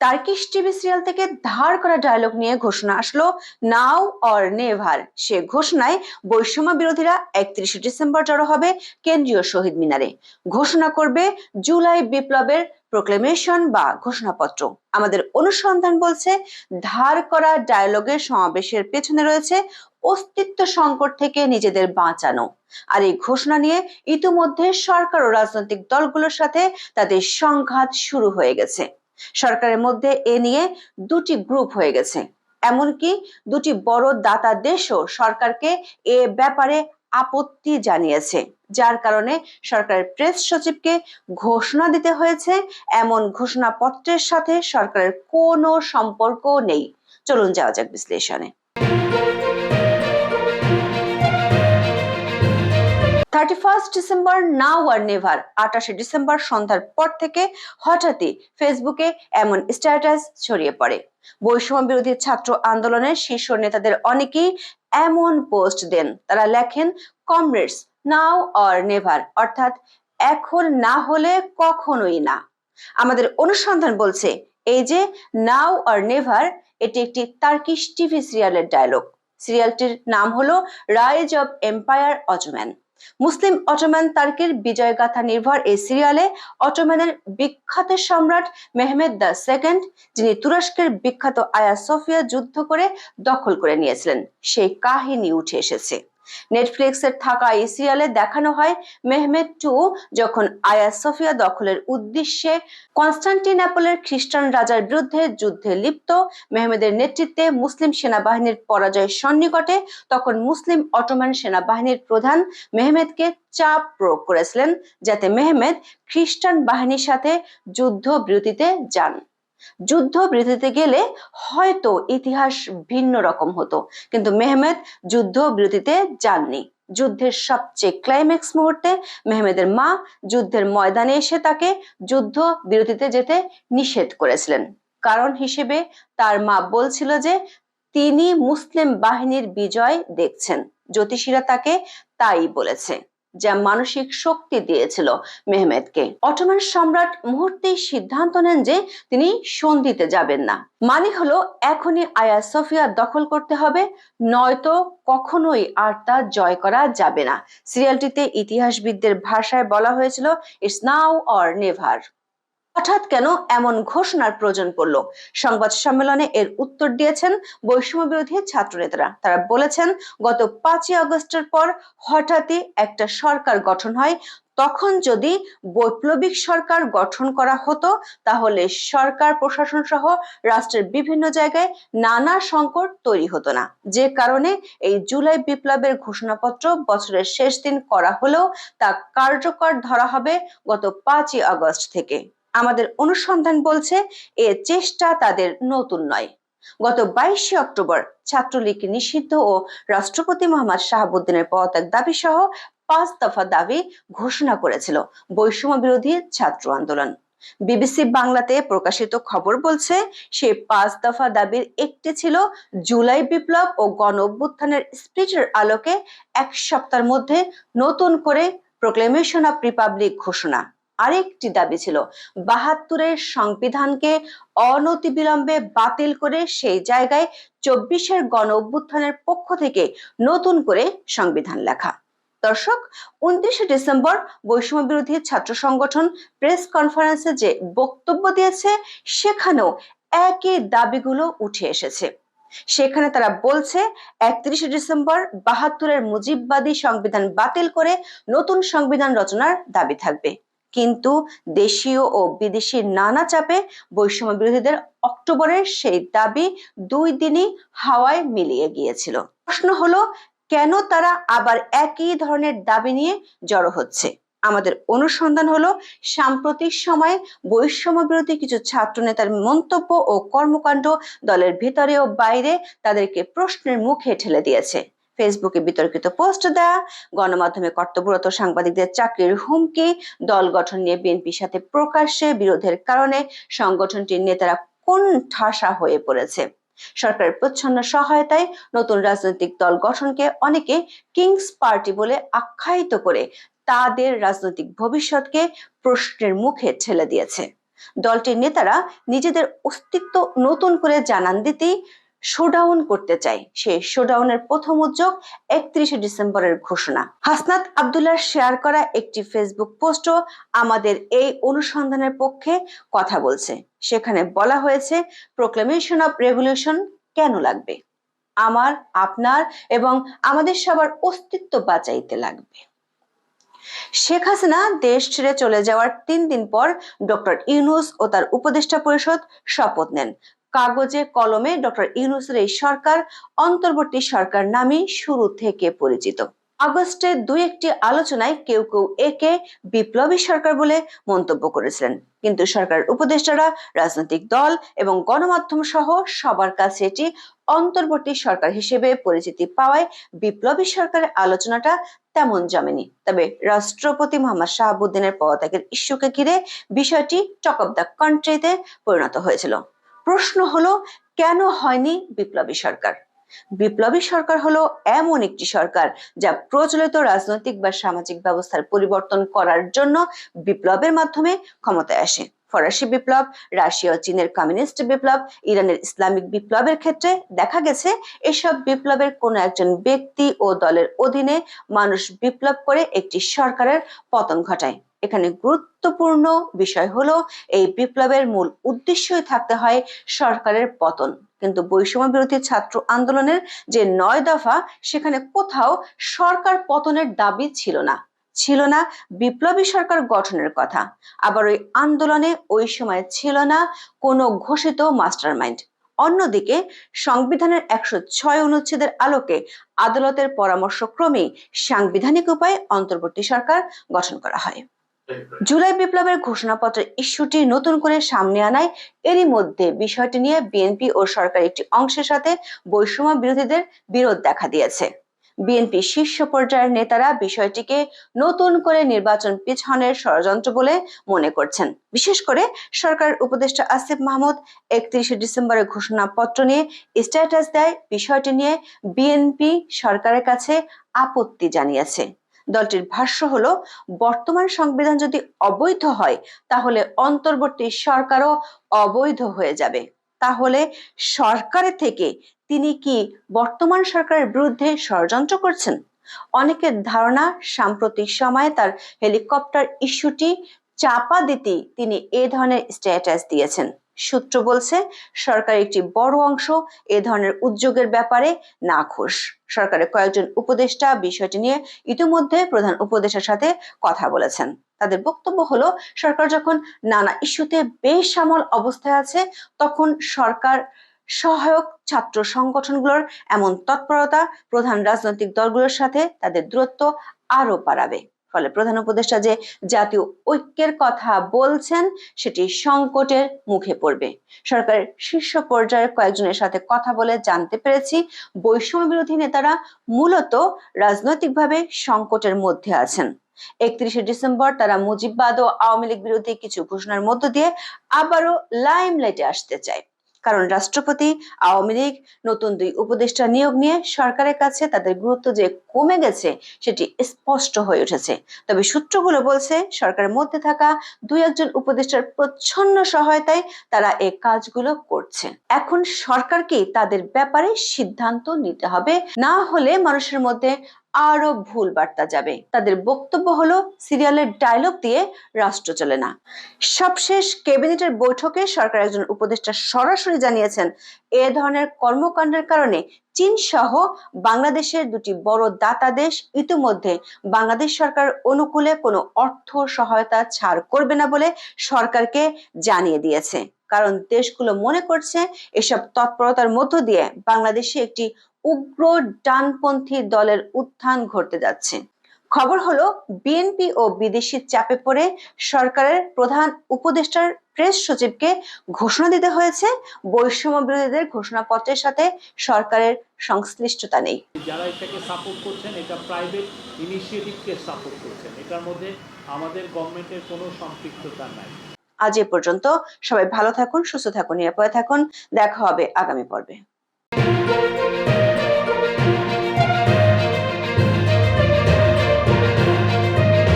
Turkish TV serial থেকে ধার করা ডায়লগ নিয়ে ঘোষণা আসলো নাও অর নেভার সে ঘোষণায় বৈষম্য বিরোধীরা একত্রিশে ডিসেম্বর জড়ো হবে কেন্দ্রীয় শহীদ মিনারে। ঘোষণা করবে জুলাই বিপ্লবের প্রোক্লেমেশন বা ঘোষণাপত্র। আমাদের অনুসন্ধান বলছে, ধার করা ডায়লগের সমাবেশের পেছনে রয়েছে অস্তিত্ব সংকট থেকে নিজেদের বাঁচানো। আর এই ঘোষণা নিয়ে ইতিমধ্যে সরকার ও রাজনৈতিক দলগুলোর সাথে তাদের সংঘাত শুরু হয়ে গেছে। সরকারের মধ্যে এ নিয়ে দুটি গ্রুপ হয়ে গেছে। এমনকি দুটি বড় দাতা দেশও সরকারকে এ ব্যাপারে আপত্তি জানিয়েছে, যার কারণে সরকারের প্রেস সচিবকে ঘোষণা দিতে হয়েছে। এমন ঘোষণাপত্রের সাথে সরকারের কোনো সম্পর্ক নেই। চলুন যাওয়া যাক বিশ্লেষণে। Thirty first December now or never আঠাশে ডিসেম্বর সন্ধ্যার পর থেকে হঠাৎই ফেসবুকে এমন স্ট্যাটাস ছড়িয়ে পড়ে। বৈষম্য বিরোধী ছাত্র আন্দোলনের শীর্ষ নেতাদের অনেকেই এমন পোস্ট দেন। তারা লেখেন কমরেডস নাও অর নেভার অর্থাৎ, এখন না হলে কখনোই না। আমাদের অনুসন্ধান বলছে, এই যে নাও অর নেভার এটি একটি তার্কিশ টিভি সিরিয়ালের ডায়লগ সিরিয়ালটির নাম হলো রাইজ অব এম্পায়ার অটোম্যান মুসলিম অটোম্যান তার্কের বিজয়গাথা নির্ভর এই সিরিয়ালে অটোম্যানের বিখ্যাত সম্রাট মেহমেদ দ্য সেকেন্ড, যিনি তুরস্কের বিখ্যাত আয়া সোফিয়া যুদ্ধ করে দখল করে নিয়েছিলেন। সেই কাহিনী উঠে এসেছে। নেটফ্লিক্সের থাকা এই সিরিয়ালে দেখানো হয় মেহমেদ টু যখন আয়া সোফিয়া দখলের উদ্দেশ্যে কনস্টান্টিনাপলের খ্রিস্টান রাজার বিরুদ্ধে যুদ্ধে লিপ্ত, মেহমেদের নেতৃত্বে মুসলিম সেনাবাহিনীর পরাজয় সন্নিকটে তখন মুসলিম অটোমান সেনাবাহিনীর প্রধান মেহমেদকে চাপ প্রয়োগ করেছিলেন, যাতে মেহমেদ খ্রিস্টান বাহিনীর সাথে যুদ্ধ বিরতিতে যান। যুদ্ধ বিরতিতে গেলে হয়তো ইতিহাস ভিন্ন রকম হতো, কিন্তু মেহমেদ যুদ্ধ বিরতিতে যাননি। যুদ্ধের সবচেয়ে ক্লাইম্যাক্স মুহূর্তে মেহমেদের মা যুদ্ধের ময়দানে এসে তাকে যুদ্ধ বিরতিতে যেতে নিষেধ করেছিলেন। কারণ হিসেবে তার মা বলছিল যে তিনি মুসলিম বাহিনীর বিজয় দেখছেন। জ্যোতিষীরা তাকে তাই বলেছে। যা মানসিক শক্তি দিয়েছিল মেহমেদকে। অটোমান সম্রাট মুহূর্তেই সিদ্ধান্ত নেন যে তিনি সন্ধিতে যাবেন না। মানে হলো, এখনই আয়া সোফিয়া দখল করতে হবে, নয়তো কখনোই আর তা জয় করা যাবে না। সিরিয়ালটিতে ইতিহাসবিদদের ভাষায় বলা হয়েছিল ইটস নাও অর নেভার হঠাৎ কেন এমন ঘোষণার প্রয়োজন পড়ল? সংবাদ সম্মেলনে এর উত্তর দিয়েছেন বৈষম্য বিরোধী ছাত্র নেতারা তারা বলেছেন, গত পাঁচই আগস্টের পর হঠাৎই একটা সরকার গঠন হয়। তখন যদি বৈপ্লবিক সরকার গঠন করা হতো, তাহলে সরকার, প্রশাসন সহ রাষ্ট্রের বিভিন্ন জায়গায় নানা সংকট তৈরি হতো না। যে কারণে এই জুলাই বিপ্লবের ঘোষণাপত্র বছরের শেষ দিন করা হলেও তা কার্যকর ধরা হবে গত পাঁচই আগস্ট থেকে। আমাদের অনুসন্ধান বলছে, এ চেষ্টা তাদের নতুন নয়। গত বাইশে অক্টোবর ছাত্রলীগ নিষিদ্ধ ও রাষ্ট্রপতি মোহাম্মদ শাহাবুদ্দিনের পদত্যাগ দাবি সহ পাঁচ দফা দাবি ঘোষণা করেছিল বৈষম্য বিরোধী ছাত্র আন্দোলন। বিবিসি বাংলাতে প্রকাশিত খবর বলছে সেই পাঁচ দফা দাবির একটি ছিল জুলাই বিপ্লব ও গণ অভ্যুত্থানের স্পিরিটের আলোকে এক সপ্তাহের মধ্যে নতুন করে প্রোক্লেমেশন অফ রিপাবলিক ঘোষণা। আরেকটি দাবি ছিল। বাহাত্তরের সংবিধানকে অনতিবিলম্বে বাতিল করে সেই জায়গায় চব্বিশের গণ অভ্যুত্থানের পক্ষ থেকে নতুন করে সংবিধান লেখা। দর্শক, উনত্রিশে ডিসেম্বর বৈষম্য বিরোধী ছাত্র সংগঠন প্রেস কনফারেন্সে যে বক্তব্য দিয়েছে, সেখানেও একই দাবিগুলো উঠে এসেছে। সেখানে তারা বলছে, একত্রিশে ডিসেম্বর বাহাত্তরের মুজিববাদী সংবিধান বাতিল করে নতুন সংবিধান রচনার দাবি থাকবে। কিন্তু দেশীয় ও বিদেশি নানা চাপে বৈষম্য বিরোধীদের অক্টোবরের সেই দাবি দুই দিনই হাওয়ায় মিলিয়ে গিয়েছিল। প্রশ্ন হলো, কেন তারা আবার একই ধরনের দাবি নিয়ে জড়ো হচ্ছে? আমাদের অনুসন্ধান হলো, সাম্প্রতিক সময়ে বৈষম্য বিরোধী কিছু ছাত্র নেতার মন্তব্য ও কর্মকাণ্ড দলের ভিতরে ও বাইরে তাদেরকে প্রশ্নের মুখে ঠেলে দিয়েছে। ফেসবুকে বিতর্কিত পোস্ট দেয়া, গণমাধ্যমে কর্তব্যরত সাংবাদিকদের চাকরির হুমকি, দল গঠন নিয়ে বিএনপির সাথে প্রকাশ্যে বিরোধের কারণে সংগঠনটির নেতারা কোন ঠাসা হয়ে পড়েছে? সরকারের প্রচ্ছন্ন সহায়তায় নতুন রাজনৈতিক দল গঠনকে অনেকে কিংস পার্টি বলে আখ্যায়িত করে তাদের রাজনৈতিক ভবিষ্যৎকে প্রশ্নের মুখে ঠেলে দিয়েছে। দলটির নেতারা নিজেদের অস্তিত্ব নতুন করে জানান দিতেই শোডাউন করতে চায় সেই শোডাউনের প্রথম উদ্যোগ একত্রিশে ডিসেম্বরের ঘোষণা। হাসনাত আবদুল্লাহ শেয়ার করা একটি ফেসবুক পোস্টও আমাদের এই অনুসন্ধানের পক্ষে কথা বলছে। সেখানে বলা হয়েছে প্রোক্লেমেশন অফ রেভলিউশন কেন লাগবে? আমার, আপনার এবং আমাদের সবার অস্তিত্ব বাঁচাইতে লাগবে। শেখ হাসিনা দেশ ছেড়ে চলে যাওয়ার তিন দিন পর ডক্টর ইউনুস ও তার উপদেষ্টা পরিষদ শপথ নেন। কাগজে কলমে ডক্টর ইউনুসের এই সরকার, অন্তর্বর্তী সরকার নামে শুরু থেকে পরিচিত। আগস্টে দুই একটি আলোচনায় কেউ কেউ একে বিপ্লবী সরকার বলে মন্তব্য করেছিলেন। কিন্তু সরকার উপদেষ্টারা, রাজনৈতিক দল এবং গণমাধ্যম সহ সবার কাছে এটি অন্তর্বর্তী সরকার হিসেবে পরিচিতি পাওয়ায় বিপ্লবী সরকারের আলোচনাটা তেমন জমেনি। তবে রাষ্ট্রপতি মোহাম্মদ শাহাবুদ্দিনের পদত্যাগের ইস্যুকে ঘিরে বিষয়টি টক দ্য কান্ট্রিতে পরিণত হয়েছিল। প্রশ্ন হলো, কেন হয়নি বিপ্লবী সরকার? বিপ্লবী সরকার হলো এমন একটি সরকার যা প্রচলিত রাজনৈতিক বা সামাজিক ব্যবস্থার পরিবর্তন করার জন্য বিপ্লবের মাধ্যমে ক্ষমতায় আসে। ফরাসি বিপ্লব, রাশিয়া ও চীনের কমিউনিস্ট বিপ্লব, ইরানের ইসলামিক বিপ্লবের ক্ষেত্রে দেখা গেছে, এসব বিপ্লবের কোনো একজন ব্যক্তি ও দলের অধীনে মানুষ বিপ্লব করে একটি সরকারের পতন ঘটায়। এখানে গুরুত্বপূর্ণ বিষয় হলো, এই বিপ্লবের মূল উদ্দেশ্যই থাকতে হয় সরকারের পতন। কিন্তু বৈষম্য বিরোধী ছাত্র আন্দোলনের যে নয় দফা, সেখানে কোথাও সরকার পতনের দাবি ছিল না। ছিল না বিপ্লবী সরকার গঠনের কথা। আবার ওই আন্দোলনে ওই সময় ছিল না কোনো ঘোষিত মাস্টার মাইন্ড অন্যদিকে, সংবিধানের একশো ছয় অনুচ্ছেদের আলোকে আদালতের পরামর্শক্রমেই সাংবিধানিক উপায়ে অন্তর্বর্তী সরকার গঠন করা হয়। জুলাই বিপ্লবের ঘোষণাপত্রের ইস্যুটি নতুন করে সামনে আনায় এরই মধ্যে বিষয়টি নিয়ে বিএনপি ও সরকার একটি অংশের সাথে বৈষম্য বিরোধীদের বিরোধ দেখা দিয়েছে। বিএনপি শীর্ষ পর্যায়ের নেতারা বিষয়টিকে নতুন করে নির্বাচন পিছনের ষড়যন্ত্র বলে মনে করছেন। বিশেষ করে সরকার উপদেষ্টা আসিফ মাহমুদ একত্রিশে ডিসেম্বরের ঘোষণাপত্র নিয়ে স্ট্যাটাস দেয়। বিষয়টি নিয়ে বিএনপি সরকারের কাছে আপত্তি জানিয়েছে। দলটির ভাষ্য হলো, বর্তমান সংবিধান যদি অবৈধ হয়, তাহলে অন্তর্বর্তী সরকারও অবৈধ হয়ে যাবে। তাহলে সরকারের থেকে তিনি কি বর্তমান সরকারের বিরুদ্ধে ষড়যন্ত্র করছেন? অনেকের ধারণা, সাম্প্রতিক সময়ে তার হেলিকপ্টার ইস্যুটি চাপা দিতেই তিনি এ ধরনের স্ট্যাটাস দিয়েছেন। সূত্র বলছে সরকার একটি বড় অংশ এ ধরনের উদ্যোগের ব্যাপারে নাখোশ। সরকারের কয়েকজন উপদেষ্টা বিষয়টি নিয়ে ইতিমধ্যে প্রধান উপদেষ্টার সাথে কথা বলেছেন। তাদের বক্তব্য হলো, সরকার যখন নানা ইস্যুতে বেসামাল অবস্থায় আছে, তখন সরকার সহায়ক ছাত্র সংগঠনগুলোর এমন তৎপরতা প্রধান রাজনৈতিক দলগুলোর সাথে তাদের দূরত্ব আরও বাড়াবে। ফলে প্রধান উপদেষ্টা যে জাতীয় ঐক্যের কথা বলছেন, সেটি সংকটের মুখে পড়বে। সরকারের শীর্ষ পর্যায়ের কয়েকজনের সাথে কথা বলে জানতে পেরেছি। বৈষম্য বিরোধী নেতারা মূলত রাজনৈতিকভাবে সংকটের মধ্যে আছেন। একত্রিশে ডিসেম্বর তারা মুজিববাদ ও আওয়ামী লীগ বিরোধী কিছু ঘোষণার মধ্য দিয়ে আবারও লাইমলাইটে আসতে চায়। কারণ রাষ্ট্রপতি আওয়ামী লীগ নতুন দুই উপদেষ্টা নিয়োগ নিয়ে সরকারের কাছে তাদের গুরুত্ব যে কমে গেছে সেটি স্পষ্ট হয়ে উঠেছে। তবে সূত্রগুলো বলছে, সরকারের মধ্যে থাকা দুই একজন উপদেষ্টার প্রচ্ছন্ন সহায়তায় তারা এই কাজগুলো করছে। এখন সরকারকেই তাদের ব্যাপারে সিদ্ধান্ত নিতে হবে। না হলে মানুষের মধ্যে আরও ভুল বার্তা যাবে। তাদের বক্তব্য হলো, সিরিয়ালের ডায়লগ দিয়ে রাষ্ট্র চলে না। সবশেষ ক্যাবিনেটের বৈঠকে সরকার একজন উপদেষ্টা সরাসরি জানিয়েছেন, এ ধরনের কর্মকাণ্ডের কারণে চীন সহ বাংলাদেশের দুটি বড় দাতা দেশ ইতিমধ্যে বাংলাদেশ সরকার অনুকূলে কোনো অর্থ সহায়তা ছাড় করবে না বলে সরকারকে জানিয়ে দিয়েছে। কারণ দেশগুলো মনে করছে এসব তৎপরতার মধ্য দিয়ে বাংলাদেশে একটি উগ্র ডানপন্থী দলের উত্থান ঘটতে যাচ্ছে। খবর হলো বিএনপি ও বিদেশি চাপে পড়ে সরকারের প্রধান উপদেষ্টার প্রেস সচিবকে ঘোষণা দিতে হয়েছে। বৈষম্য বিরোধীদের ঘোষণাপত্রের সাথে সরকারের সংশ্লিষ্টতা নেই। যারা এটাকে সাপোর্ট করছেন এটা প্রাইভেট ইনিশিয়েটিভকে সাপোর্ট করছেন। এটার মধ্যে আমাদের গভর্নমেন্টের কোনো সম্পৃক্ততা নাই। আজ এ পর্যন্ত সবাই ভালো থাকুন সুস্থ থাকুন নিরাপদে থাকুন। দেখা হবে আগামী পর্বে।